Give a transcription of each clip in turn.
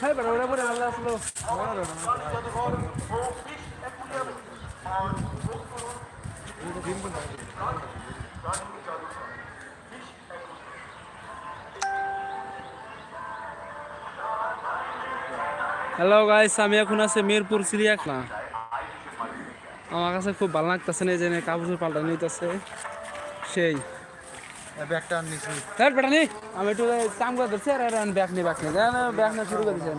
হ্যাঁ বেটা ওরা পরে আল্লাহ আসলো হ্যালো গাইস আমি এখন আছি মিরপুর চিড়িয়াখানা আমার কাছে খুব ভালো লাগতেছে না এই যে কাপড় পাল্টা নিতেছে। সেই। ব্যাগটা নিছি স্যার বেটা নি আমি একটু কাম করে দিচ্ছি আর আমি ব্যাগ নিয়ে ব্যাগ নিয়ে। ব্যাগ নিয়ে শুরু করে দিচ্ছেন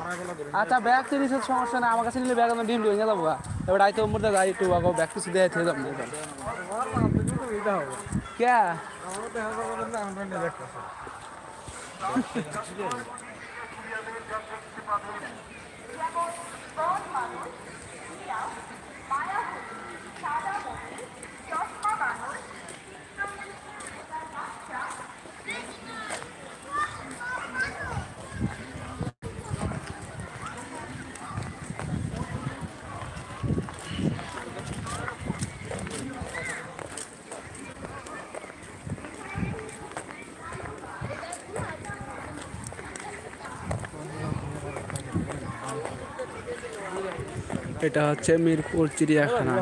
আচ্ছা ব্যাগ তো নিচ্ছে সমস্যা না আমার কাছে নিলে ব্যাগ আমি ডিম দিয়ে নিয়ে যাব এবার আইতে মুর্দা যাই একটু আগে ব্যাগ কিছু দিয়ে থেকে যাব কে এটা হচ্ছে মিরপুর চিড়িয়াখানা।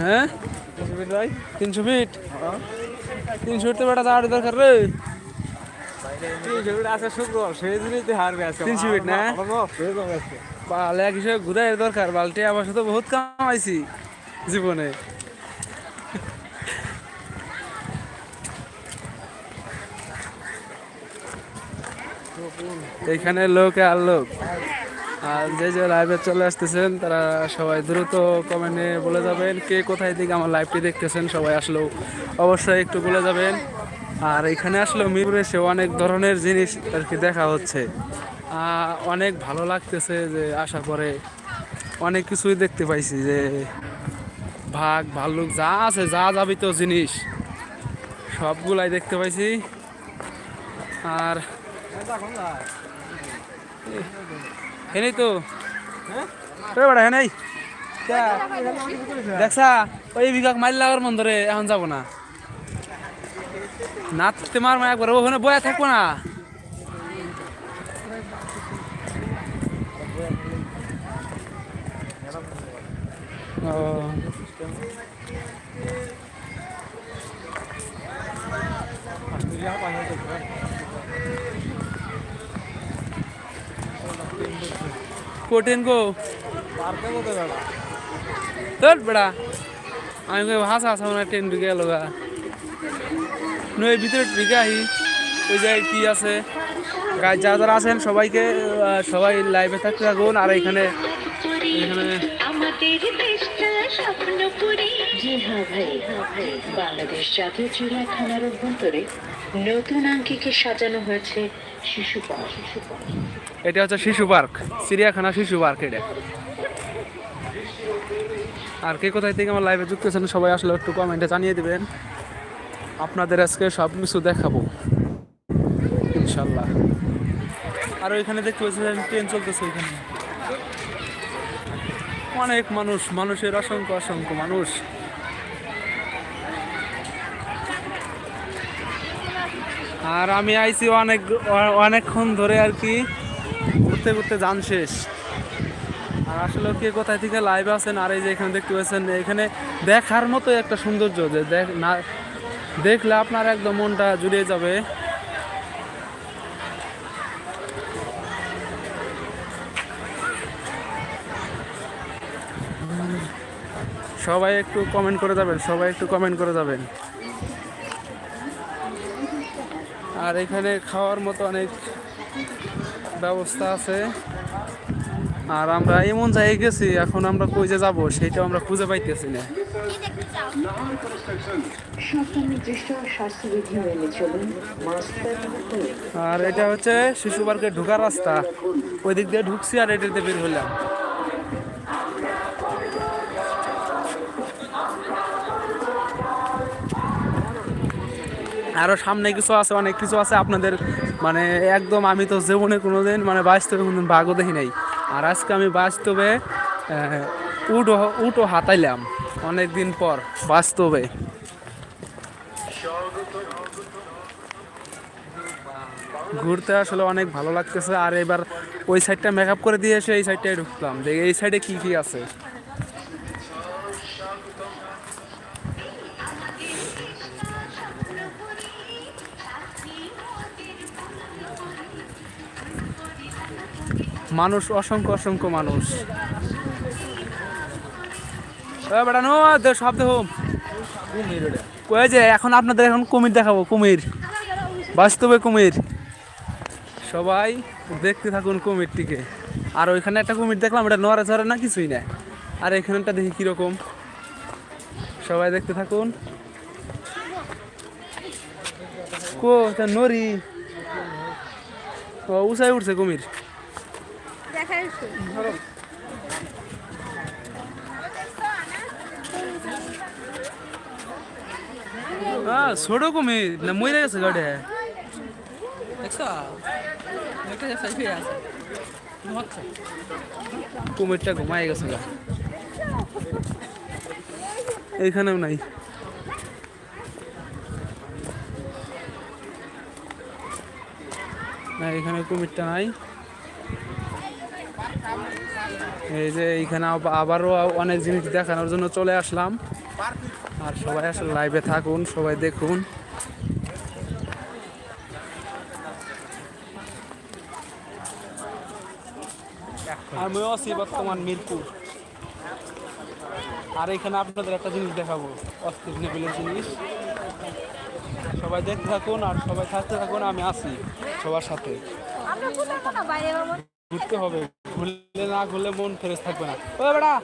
হ্যাঁ? তিনশো ফিট? তিনশো ফিট তো বেটা তাড়াতাড়ি দরকার রে। তিনশো ফিট না? বালে এক হিসেবে ঘুরাই দরকার, বালটি আমার সাথে বহুত কামাইছি জীবনে। এখানে লোক আর লোক। আর যে যে লাইভে চলে আসতেছেন, তারা সবাই দ্রুত কমেন্টে বলে যাবেন কে কোথায় থেকে আমার লাইভটি দেখতেছেন, সবাই আসলেও অবশ্যই একটু বলে যাবেন। আর এখানে আসলেও মিরপুরে সে অনেক ধরনের জিনিস আর কি দেখা হচ্ছে। অনেক ভালো লাগতেছে যে আসার পরে অনেক কিছুই দেখতে পাইছি যে ভাগ, ভাল্লুক, যা আছে, যা যাবিত জিনিস, সবগুলাই দেখতে পাইছি। আর হেনেই তো। বেড়া হেনেই। দেখছা ওই বিঘাক মাইল লাগার মন ধরে এখন যাব না। নাচতে মার মা একবার ওখানে বয়া থাকব না। ও কোটেন গো তোর বেড়া আমি কই হাসা হাসা মানে ট্রেন ঢুকে গেল গা নই ভিতরে ঢুকে আহি ওই জায়গায় কি আছে গাছ যারা যারা আছেন সবাইকে সবাই লাইভে থাকতে থাকুন আর এখানে এখানে নতুন আঙ্কিকে সাজানো হয়েছে শিশু পার্ক। এটা হচ্ছে শিশু পার্ক, চিড়িয়াখানা শিশু পার্ক এটা। আর কে কোথায় থেকে আমার লাইভে যুক্ত আছেন সবাই আসলে একটু কমেন্টে জানিয়ে দিবেন। আপনাদের আজকে সব কিছু দেখাবো। ইনশাল্লাহ আর ওইখানে দেখতে পাচ্ছেন ট্রেন চলতেছে ওইখানে। অনেক মানুষ, মানুষের অসংখ্য অসংখ্য মানুষ। আর আমি আইছি অনেক, অনেকক্ষণ ধরে আর কি ঘুরতে ঘুরতে যান শেষ। আর আসলে কে কোথায় থেকে লাইভ আছেন আর এই যে এখানে দেখতে পাচ্ছেন, এখানে দেখার মতো একটা সৌন্দর্য যে দেখ, না, দেখলে আপনার একদম মনটা জুড়িয়ে যাবে। সবাই একটু কমেন্ট করে যাবেন, সবাই একটু কমেন্ট করে যাবেন। আর এখানে খাওয়ার মতো অনেক ব্যবস্থা আছে। আর আমরা এমন জায়গায় গেছি, এখন আমরা কই যে যাব সেইটা আমরা খুঁজে পাইতেছি না। আর এটা হচ্ছে শিশু পার্কে ঢোকার রাস্তা। ওই দিক দিয়ে ঢুকছি আর এটাতে বের হলাম আরও সামনে কিছু আছে, অনেক কিছু আছে। আপনাদের মানে একদম আমি তো জীবনে কোনোদিন মানে বাস্তবে কোনো দিন ভাগও দেখি নাই। আর আজকে আমি বাস্তবে উঠো উঠো হাতাইলাম অনেক দিন পর বাস্তবে। ঘুরতে আসলে অনেক ভালো লাগতেছে। আর এবার ওই সাইডটা মেকআপ করে দিয়ে এসে এই সাইডটায় ঢুকলাম। যে এই সাইডে কি কি আছে? মানুষ, অসংখ্য অসংখ্য মানুষ। এ বেটা, নো দে, সব কয়ে যে, এখন আপনাদের এখন কুমির দেখাবো, কুমির। বাস্তবে কুমির। সবাই দেখতে থাকুন কুমিরটিকে। আর ওইখানে একটা কুমির দেখলাম, এটা নড়ে চড়ে না, কিছুই না। আর এখানটা দেখি কীরকম। সবাই দেখতে থাকুন। কো নরি ও, উঁচাই উঠছে কুমির। হ্যাঁ ছোট কুমির না মরে গেছে গাড়ি। কুমিরটা ঘুমাই গেছে এইখানেও নাই। না এখানে কুমিরটা নাই। এই যে এইখানে আব- আবারও অনেক জিনিস দেখানোর জন্য চলে আসলাম। আর সবাই আসলে লাইভে থাকুন সবাই দেখুন। আমিও আছি বর্তমান মিরপুর। আর এখানে আপনাদের একটা জিনিস দেখাবো অস্থির জিনিস। সবাই দেখতে থাকুন আর সবাই থাকতে থাকুন আমি আছি সবার সাথে। ঘুরতে হবে। ঘুরলে না ঘুরলে মন ফ্রেশ থাকবে না। ও বেড়া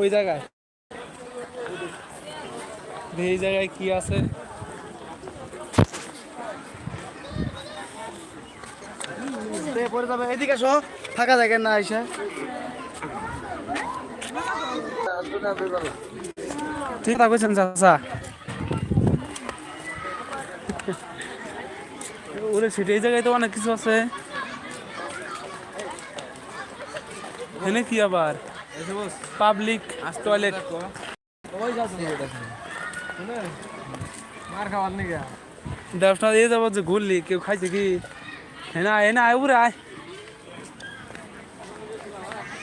ওই জায়গায়। এই জায়গায় কি আছে? পরে যাবে। এদিকে আসো। ফাঁকা জায়গা না আইসা ঠিক কথা চাচা। ওরে সেটা এই জায়গায় তো অনেক কিছু আছে। এখানে কি আবার পাবলিক টয়লেট মার খাওয়ার দিয়ে যাব যে ঘুরলি কেউ খাইছে কি হেনা হেনা আয় উরে আয়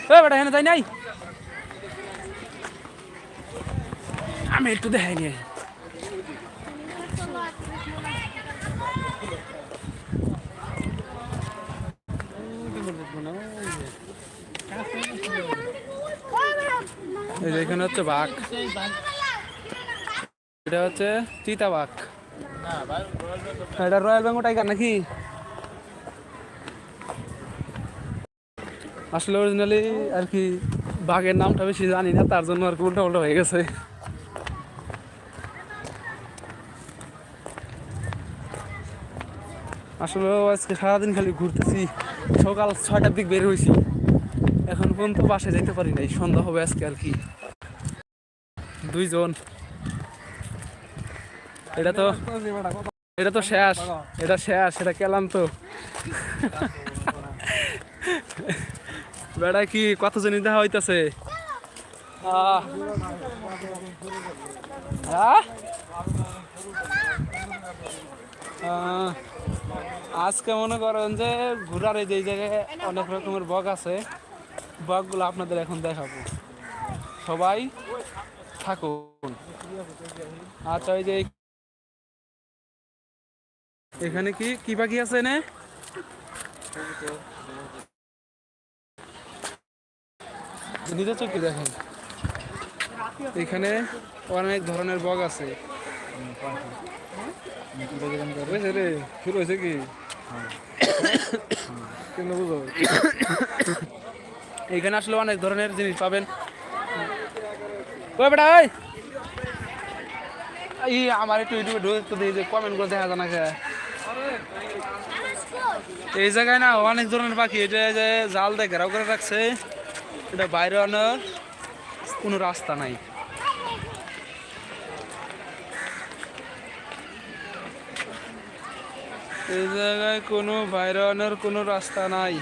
এ বেটা হেনা যাই নাই আমি একটু দেখাই নিয়ে এই যে এখানে হচ্ছে বাঘ। এটা হচ্ছে চিতা বাঘ। এটা রয়্যাল বেঙ্গল টাইগার নাকি? আসলে অরিজিনালি আর কি বাঘের নামটা বেশি জানি না, তার জন্য আর কি উল্টা উল্টা হয়ে গেছে। আসলে আজকে সারাদিন খালি ঘুরতেছি, সকাল ছয়টার দিক বের হয়েছি। এখন পর্যন্ত বাসায় যেতে পারি নাই, সন্ধ্যা হবে আজকে আর কি। দুইজন। এটা তো এটা তো শেষ। এটা শেষ, এটা কেলাম তো বেড়া কি কত জনি দেখা হইতাছে? আজকে মনে করেন যে ঘোরার এই যে জায়গায় অনেক রকমের বগ আছে। বগগুলো আপনাদের এখন দেখাবো। সবাই থাকুন। আচ্ছা ওই যে এখানে কি কি পাখি আছে এনে? নিজের চোখে দেখেন। এখানে অনেক ধরনের বগ আছে। রে শুরু হয়েছে কি? কেন বুঝো। এখানে আসলে অনেক ধরনের জিনিস পাবেন। ওই বেটা ওই ই আমার একটু ইউটিউবে ঢুকে, একটু দেখি যে কমেন্ট করে দেখা যায় এই জায়গায় না অনেক ধরনের পাখি এটা যে জাল দিয়ে ঘেরাও করে রাখছে, এটা বাইরে আনার কোনো রাস্তা নাই। এই জায়গায় কোনো বাইরে আনার কোনো রাস্তা নাই।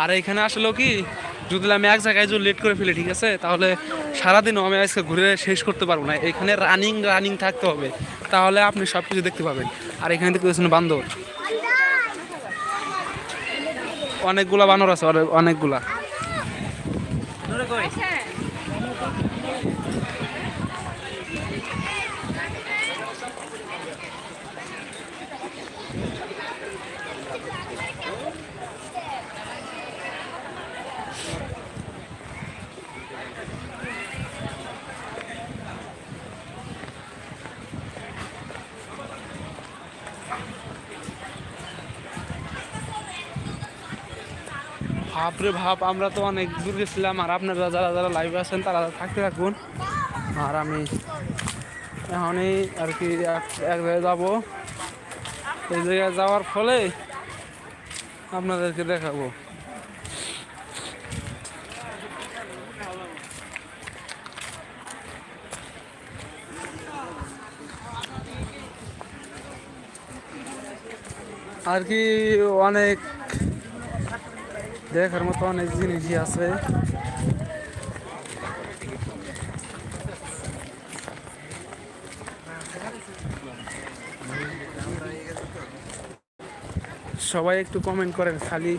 আর এখানে আসলো কি, যদি আমি এক জায়গায় যদি লেট করে ফেলি, ঠিক আছে? তাহলে সারাদিনও আমি আজকে ঘুরে শেষ করতে পারব না। এখানে রানিং রানিং থাকতে হবে। তাহলে আপনি সব কিছু দেখতে পাবেন। আর এখানে দেখতে পাচ্ছেন বান্দর। অনেকগুলা বানর আছে অনেকগুলা। ভাবরে ভাব আমরা তো অনেক দূর গেছিলাম আর আপনারা যারা যারা লাইভে আছেন, তারা থাকতে থাকুন। আর আমি এখনই আর কি এক জায়গায় যাব। এই জায়গায় যাওয়ার ফলে আপনাদেরকে দেখাবো। আর কি অনেক দেখার মতো অনেক জিনিসই আছে। সবাই একটু কমেন্ট করেন খালি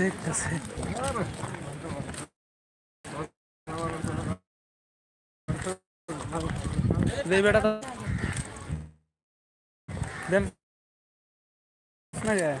দেখতেছে। বেটা দেন না যায়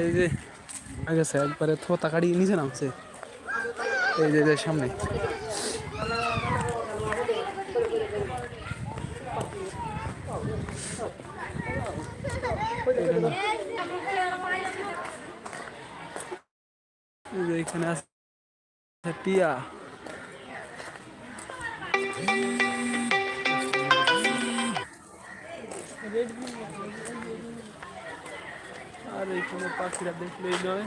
এই যে গেছে, একবারে থোতা কাড়ি নিচে নামছে। এই যে যে, সামনে। এই যে, এখানে আছে টিয়া। আর এইখানে পাখিরা দেখলেই নয়।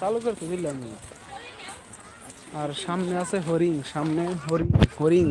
চালু করতে দিলাম। আর সামনে আছে হরিণ সামনে হরিণ হরিণ।